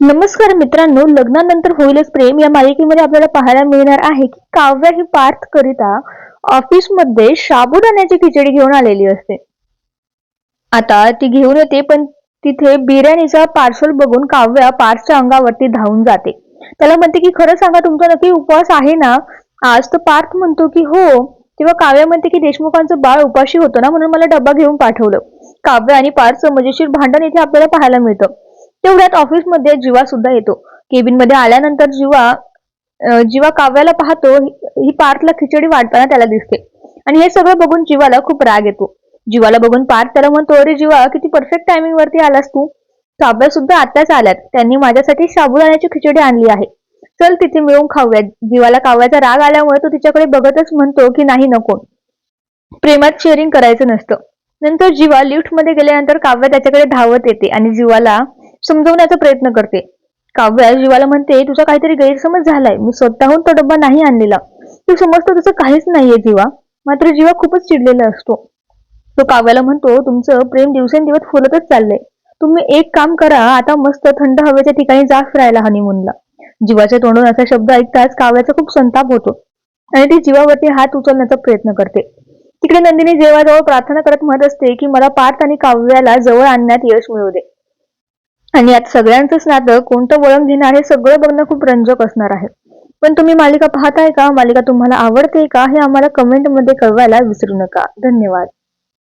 नमस्कार मित्रांनो लग्नानंतर होईलच प्रेम. या मालिकेमध्ये आपल्याला पाहायला मिळणार आहे की काव्या ही पार्थ करिता ऑफिसमध्ये साबुदाण्याची खिचडी घेऊन आलेली असते. आता ती घेऊन येते पण तिथे बिर्याणीचा पार्सल बघून काव्या पार्थच्या अंगावरती धावून जाते. त्याला म्हणते की खरं सांगा तुमचा नक्की उपवास आहे ना? आज तर पार्थ म्हणतो की हो. तेव्हा काव्या म्हणते की देशमुखांचं बाळ उपाशी होतं ना म्हणून मला डब्बा घेऊन पाठवलं. काव्य आणि पार्थ मजेशीर भांडण इथे आपल्याला पाहायला मिळतं. तेवढ्यात ऑफिसमध्ये जीवा सुद्धा येतो. केबिनमध्ये आल्यानंतर जीवा जीवा काव्याला पाहतो ही पार्थला खिचडी वाटताना त्याला दिसते. आणि हे सगळं बघून जीवाला खूप राग येतो. जीवाला बघून पार्थ त्याला म्हणतो अरे जीवा किती परफेक्ट टायमिंग वरती आलास तू. काव्या सुद्धा आत्ताच आल्यात. त्यांनी माझ्यासाठी साबुदाण्याची खिचडी आणली आहे. चल तिथे मिळून खाऊया. जीवाला काव्याचा राग आल्यामुळे तो तिच्याकडे बघतच म्हणतो की नाही नको. प्रेमात शेअरिंग करायचं नसतं. नंतर जीवा लिफ्टमध्ये गेल्यानंतर काव्य त्याच्याकडे धावत येते आणि जीवाला समजवण्याचा प्रयत्न करते. काव्या जीवाला म्हणते तुझा काहीतरी गैरसमज झालाय. मी स्वतःहून तो डब्बा नाही आणलेला. तू समजतो तसं काहीच नाहीये जीवा. मात्र जीवा खूपच चिडलेला असतो. तो काव्याला म्हणतो तुमचं प्रेम दिवसेंदिवस फुलतच चाललंय. तुम्ही एक काम करा आता मस्त थंड हवेच्या ठिकाणी जा फिरायला हनीमूनला जीवाच्या तोंडून असा शब्द ऐकताच काव्याचा खूप संताप होतो आणि ती जीवावरती हात उचलण्याचा प्रयत्न करते. तिकडे नंदिनी देवाजवळ प्रार्थना करत म्हणत असते की मला पार्थ आणि काव्याला जवळ आणण्यात यश मिळू दे. आणि यात सगळ्यांचंच नातं कोणतं वळण घेणार हे सगळं बघणं खूप रंजक असणार आहे. पण तुम्ही मालिका पाहताय का? मालिका तुम्हाला आवडते का? हे आम्हाला कमेंटमध्ये कळवायला विसरू नका. धन्यवाद.